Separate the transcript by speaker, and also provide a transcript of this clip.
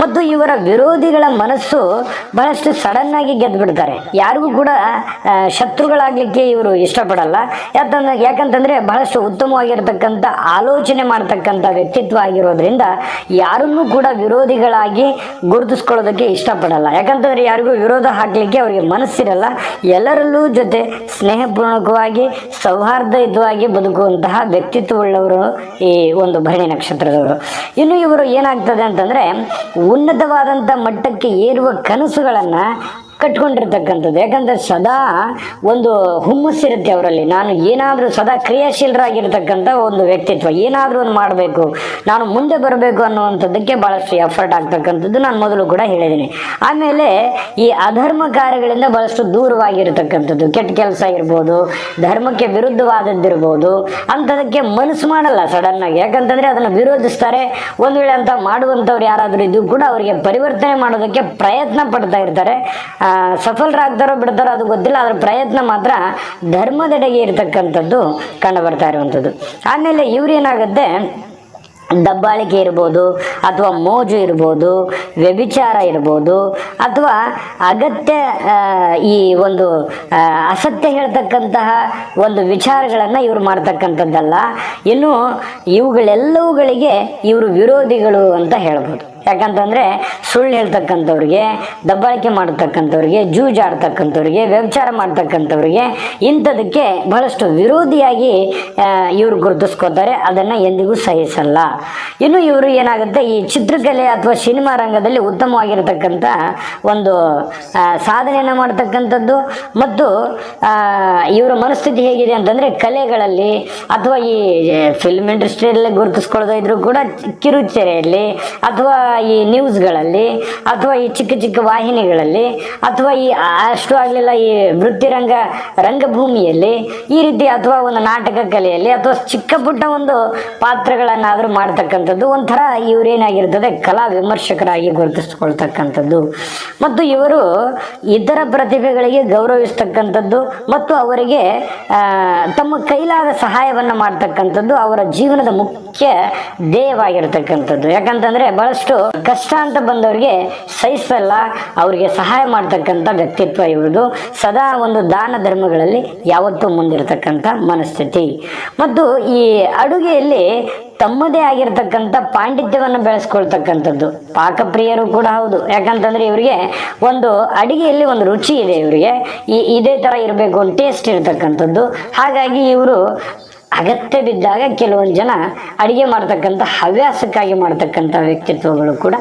Speaker 1: ಮತ್ತು ಇವರ ವಿರೋಧಿಗಳ ಮನಸ್ಸು ಬಹಳಷ್ಟು ಸಡನ್ ಆಗಿ ಗೆದ್ದು ಬಿಡ್ತಾರೆ ಯಾರಿಗೂ ಕೂಡ ಶತ್ರುಗಳಾಗ್ಲಿಕ್ಕೆ ಇವರು ಇಷ್ಟಪಡಲ್ಲ. ಯಾಕಂದ್ರೆ ಯಾಕಂತಂದ್ರೆ ಬಹಳಷ್ಟು ಉತ್ತಮವಾಗಿರ್ತಕ್ಕಂಥ, ಆಲೋಚನೆ ಮಾಡ್ತಕ್ಕಂಥ ವ್ಯಕ್ತಿತ್ವ ಆಗಿರೋದ್ರಿಂದ ಯಾರನ್ನೂ ಕೂಡ ವಿರೋಧಿಗಳಾಗಿ ಗುರುತಿಸ್ಕೊಳ್ಳೋದಕ್ಕೆ ಇಷ್ಟಪಡಲ್ಲ. ಯಾಕಂತಂದ್ರೆ ಯಾರಿಗೂ ವಿರೋಧ ಹಾಕ್ಲಿಕ್ಕೆ ಅವರಿಗೆ ಮನಸ್ಸಿರಲ್ಲ. ಎಲ್ಲರಲ್ಲೂ ಜೊತೆ ಸ್ನೇಹಪೂರ್ಣಕವಾಗಿ, ಸೌಹಾರ್ದಯುತವಾಗಿ ಬದುಕುವಂತಹ ವ್ಯಕ್ತಿತ್ವವುಳ್ಳವರು ಈ ಒಂದು ಭರಣಿ ನಕ್ಷತ್ರದವರು. ಇನ್ನು ಇವರು ಏನಾಗ್ತದೆ ಅಂತಂದ್ರೆ ಉನ್ನತವಾದಂಥ ಮಟ್ಟಕ್ಕೆ ಏರುವ ಕನಸುಗಳನ್ನು ಕಟ್ಕೊಂಡಿರ್ತಕ್ಕಂಥದ್ದು. ಯಾಕಂದ್ರೆ ಸದಾ ಒಂದು ಹುಮ್ಮಸ್ಸಿರುತ್ತೆ ಅವರಲ್ಲಿ. ನಾನು ಏನಾದರೂ ಸದಾ ಕ್ರಿಯಾಶೀಲರಾಗಿರ್ತಕ್ಕಂಥ ಒಂದು ವ್ಯಕ್ತಿತ್ವ. ಏನಾದರೂ ಒಂದು ಮಾಡಬೇಕು, ನಾನು ಮುಂದೆ ಬರಬೇಕು ಅನ್ನುವಂಥದ್ದಕ್ಕೆ ಭಾಳಷ್ಟು ಎಫರ್ಟ್ ಆಗ್ತಕ್ಕಂಥದ್ದು ನಾನು ಮೊದಲು ಕೂಡ ಹೇಳಿದ್ದೀನಿ. ಆಮೇಲೆ ಈ ಅಧರ್ಮ ಕಾರ್ಯಗಳಿಂದ ಭಾಳಷ್ಟು ದೂರವಾಗಿರ್ತಕ್ಕಂಥದ್ದು. ಕೆಟ್ಟ ಕೆಲಸ ಇರ್ಬೋದು, ಧರ್ಮಕ್ಕೆ ವಿರುದ್ಧವಾದದ್ದಿರ್ಬೋದು ಅಂಥದಕ್ಕೆ ಮನಸ್ಸು ಮಾಡಲ್ಲ ಸಡನ್ನಾಗಿ ಯಾಕಂತಂದರೆ ಅದನ್ನು ವಿರೋಧಿಸ್ತಾರೆ. ಒಂದು ವೇಳೆ ಅಂತ ಮಾಡುವಂಥವ್ರು ಯಾರಾದರೂ ಇದ್ದು ಕೂಡ ಅವರಿಗೆ ಪರಿವರ್ತನೆ ಮಾಡೋದಕ್ಕೆ ಪ್ರಯತ್ನ ಪಡ್ತಾ ಇರ್ತಾರೆ. ಆ, ಸಫಲರಾಗ್ತಾರೋ ಬಿಡ್ತಾರೋ ಅದು ಗೊತ್ತಿಲ್ಲ ಅದ್ರ ಪ್ರಯತ್ನ ಮಾತ್ರ ಧರ್ಮದೆಡೆಗೆ ಇರತಕ್ಕಂಥದ್ದು ಕಂಡು ಬರ್ತಾ ಇರುವಂಥದ್ದು ಆಮೇಲೆ ಇವ್ರೇನಾಗುತ್ತೆ ದಬ್ಬಾಳಿಕೆ ಇರ್ಬೋದು ಅಥವಾ ಮೋಜು ಇರ್ಬೋದು ವ್ಯಭಿಚಾರ ಇರ್ಬೋದು ಅಥವಾ ಅಗತ್ಯ ಈ ಒಂದು ಅಸತ್ಯ ಹೇಳ್ತಕ್ಕಂತಹ ಒಂದು ವಿಚಾರಗಳನ್ನು ಇವರು ಮಾಡ್ತಕ್ಕಂಥದ್ದಲ್ಲ ಇನ್ನು ಇವುಗಳೆಲ್ಲವುಗಳಿಗೆ ಇವರು ವಿರೋಧಿಗಳು ಅಂತ ಹೇಳ್ಬೋದು. ಯಾಕಂತಂದರೆ ಸುಳ್ಳು ಹೇಳ್ತಕ್ಕಂಥವ್ರಿಗೆ, ದಬ್ಬಾಳಿಕೆ ಮಾಡ್ತಕ್ಕಂಥವ್ರಿಗೆ, ಜೂಜಾಡ್ತಕ್ಕಂಥವ್ರಿಗೆ, ವ್ಯಭಿಚಾರ ಮಾಡ್ತಕ್ಕಂಥವ್ರಿಗೆ ಇಂಥದಕ್ಕೆ ಬಹಳಷ್ಟು ವಿರೋಧಿಯಾಗಿ ಇವರು ಗುರುತಿಸ್ಕೋತಾರೆ. ಅದನ್ನು ಎಂದಿಗೂ ಸಹಿಸಲ್ಲ. ಇನ್ನು ಇವರು ಏನಾಗುತ್ತೆ, ಈ ಚಿತ್ರಕಲೆ ಅಥವಾ ಸಿನಿಮಾ ರಂಗದಲ್ಲಿ ಉತ್ತಮವಾಗಿರತಕ್ಕಂಥ ಒಂದು ಸಾಧನೆಯನ್ನು ಮಾಡ್ತಕ್ಕಂಥದ್ದು ಮತ್ತು ಇವರ ಮನಸ್ಥಿತಿ ಹೇಗಿದೆ ಅಂತಂದರೆ ಕಲೆಗಳಲ್ಲಿ ಅಥವಾ ಈ ಫಿಲ್ಮ್ ಇಂಡಸ್ಟ್ರಿಯಲ್ಲಿ ಗುರುತಿಸ್ಕೊಳ್ತಾ ಇದ್ರು ಕೂಡ ಕಿರುಚೆರೆಯಲ್ಲಿ ಅಥವಾ ಈ ನ್ಯೂಸ್ಗಳಲ್ಲಿ ಅಥವಾ ಈ ಚಿಕ್ಕ ಚಿಕ್ಕ ವಾಹಿನಿಗಳಲ್ಲಿ, ಅಥವಾ ಈ ಅಷ್ಟು ಆಗಲಿಲ್ಲ ಈ ವೃತ್ತಿರಂಗ, ರಂಗಭೂಮಿಯಲ್ಲಿ, ಈ ರೀತಿ ಅಥವಾ ಒಂದು ನಾಟಕ ಕಲೆಯಲ್ಲಿ, ಅಥವಾ ಚಿಕ್ಕ ಪುಟ್ಟ ಒಂದು ಪಾತ್ರಗಳನ್ನಾದರೂ ಮಾಡ್ತಕ್ಕಂಥದ್ದು, ಒಂಥರ ಇವರೇನಾಗಿರ್ತದೆ, ಕಲಾ ವಿಮರ್ಶಕರಾಗಿ ಗುರುತಿಸ್ಕೊಳ್ತಕ್ಕಂಥದ್ದು. ಮತ್ತು ಇವರು ಇತರ ಪ್ರತಿಭೆಗಳಿಗೆ ಗೌರವಿಸ್ತಕ್ಕಂಥದ್ದು, ಮತ್ತು ಅವರಿಗೆ ತಮ್ಮ ಕೈಲಾದ ಸಹಾಯವನ್ನು ಮಾಡ್ತಕ್ಕಂಥದ್ದು ಅವರ ಜೀವನದ ಮುಖ್ಯ ಧ್ಯೇಯವಾಗಿರ್ತಕ್ಕಂಥದ್ದು. ಯಾಕಂತಂದರೆ, ಬಹಳಷ್ಟು ಕಷ್ಟ ಅಂತ ಬಂದವರಿಗೆ ಸಹಿಸಲ್ಲ, ಅವರಿಗೆ ಸಹಾಯ ಮಾಡ್ತಕ್ಕಂಥ ವ್ಯಕ್ತಿತ್ವ ಇವ್ರದ್ದು ಸದಾ ಒಂದು ದಾನ ಧರ್ಮಗಳಲ್ಲಿ ಯಾವತ್ತೂ ಮುಂದಿರತಕ್ಕಂಥ ಮನಸ್ಥಿತಿ. ಮತ್ತು ಈ ಅಡುಗೆಯಲ್ಲಿ ತಮ್ಮದೇ ಆಗಿರ್ತಕ್ಕಂಥ ಪಾಂಡಿತ್ಯವನ್ನು ಬೆಳೆಸ್ಕೊಳ್ತಕ್ಕಂಥದ್ದು. ಪಾಕಪ್ರಿಯರು ಕೂಡ ಹೌದು. ಯಾಕಂತಂದ್ರೆ ಇವರಿಗೆ ಒಂದು ಅಡುಗೆಯಲ್ಲಿ ಒಂದು ರುಚಿ ಇದೆ ಇವರಿಗೆ. ಈ ಇದೇ ಥರ ಇರಬೇಕು ಟೇಸ್ಟ್ ಇರತಕ್ಕಂಥದ್ದು. ಹಾಗಾಗಿ ಇವರು ಅಗತ್ಯ ಬಿದ್ದಾಗ ಕೆಲವೊಂದು ಜನ ಅಡಿಗೆ ಮಾಡ್ತಕ್ಕಂಥ ಹವ್ಯಾಸಕ್ಕಾಗಿ ಮಾಡ್ತಕ್ಕಂಥ ವ್ಯಕ್ತಿತ್ವಗಳು ಕೂಡ